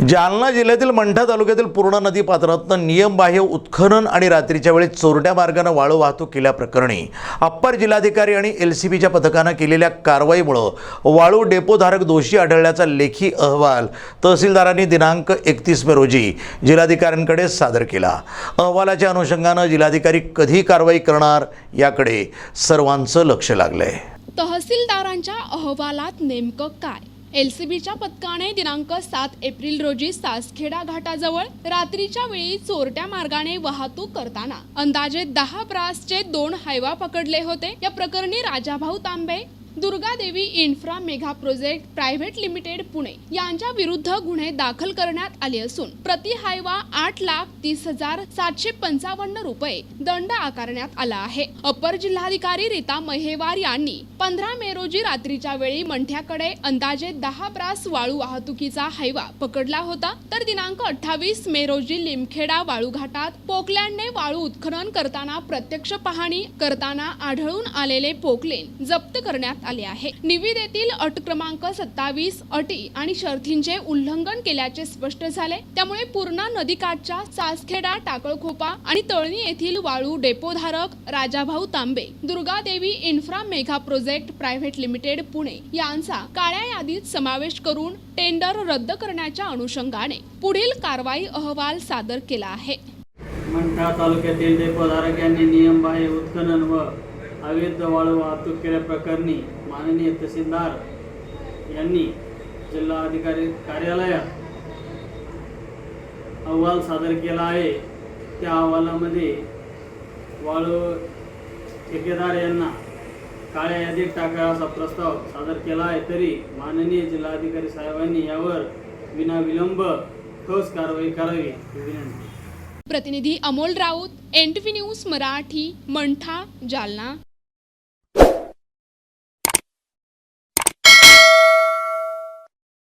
जालना जिल्ह्यातील मंठा तालुक्यातील पूर्णा नदी पात्रातनं नियमबाह्य उत्खनन आणि रात्रीच्या वेळी चोरट्या मार्गानं वाळू वाहतूक केल्याप्रकरणी अप्पर जिल्हाधिकारी आणि एल सी बीच्या पथकानं केलेल्या कारवाईमुळं वाळू डेपोधारक दोषी आढळल्याचा लेखी अहवाल तहसीलदारांनी दिनांक एकतीस मे रोजी जिल्हाधिकाऱ्यांकडे सादर केला. अहवालाच्या अनुषंगानं जिल्हाधिकारी कधी कारवाई करणार याकडे सर्वांचं लक्ष लागलंय. तहसीलदारांच्या अहवालात नेमकं काय? एल सी बीच्या पथकाने दिनांक सात एप्रिल रोजी सासखेडा घाटाजवळ रात्रीच्या वेळी चोरट्या मार्गाने वाहतूक करताना अंदाजे दहा ब्रासचे दोन हायवा पकडले होते. या प्रकरणी Rajabhau Tambe Durgadevi infra mega project private limited Pune यांच्या विरुद्ध गुन्हे दाखल करण्यात आले असून प्रति हायवा आठ लाख तीस हजार सातशे पंचावन्न रुपये दंड आकारण्यात आला आहे. अपर जिल्हाधिकारी रीता महेवार यांनी पंधरा मे रोजी रात्रीच्या वेळी मंठ्याकडे अंदाजे दहा ब्रास वाळू वाहतुकीचा हायवा पकडला होता. तर दिनांक अठ्ठावीस मे रोजी लिमखेडा वाळू घाटात पोकलँडने वाळू उत्खनन करताना प्रत्यक्ष पाहणी करताना आढळून आलेले पोकलेन जप्त करण्यात आले आहे. निविदेतील अट क्रमांक सत्तावीस अटी आणि शर्थींचे उल्लंघन केल्याचे स्पष्ट झाले. त्यामुळे पूर्णा नदीकाठच्या सासखेडा टाकळखोपा आणि तळणी येथील वाळू डेपोधारक Rajabhau Tambe Durgadevi infra mega project private limited Pune यांचा काळ्या यादीत समावेश करून टेंडर रद्द करण्याच्या अनुषंगाने पुढील कारवाई अहवाल सादर केला आहे. मंठा तालुक्यातील डेपोधारक यांनी नियमबाह्य उत्खनन व अवैध वाळू वाहतूक केल्याप्रकरणी माननीय तहसीलदार यांनी जिल्हा अधिकारी कार्यालयात अहवाल सादर केला आहे. त्या अहवालामध्ये वाळू ठेकेदार यांना काळ्या यादीत टाका असा प्रस्ताव सादर केला आहे. तरी माननीय जिल्हाधिकारी साहेबांनी यावर विना विलंब ठोस कारवाई करावी. विनंती. प्रतिनिधी Amol Raut N T V news Marathi Mantha Jalna.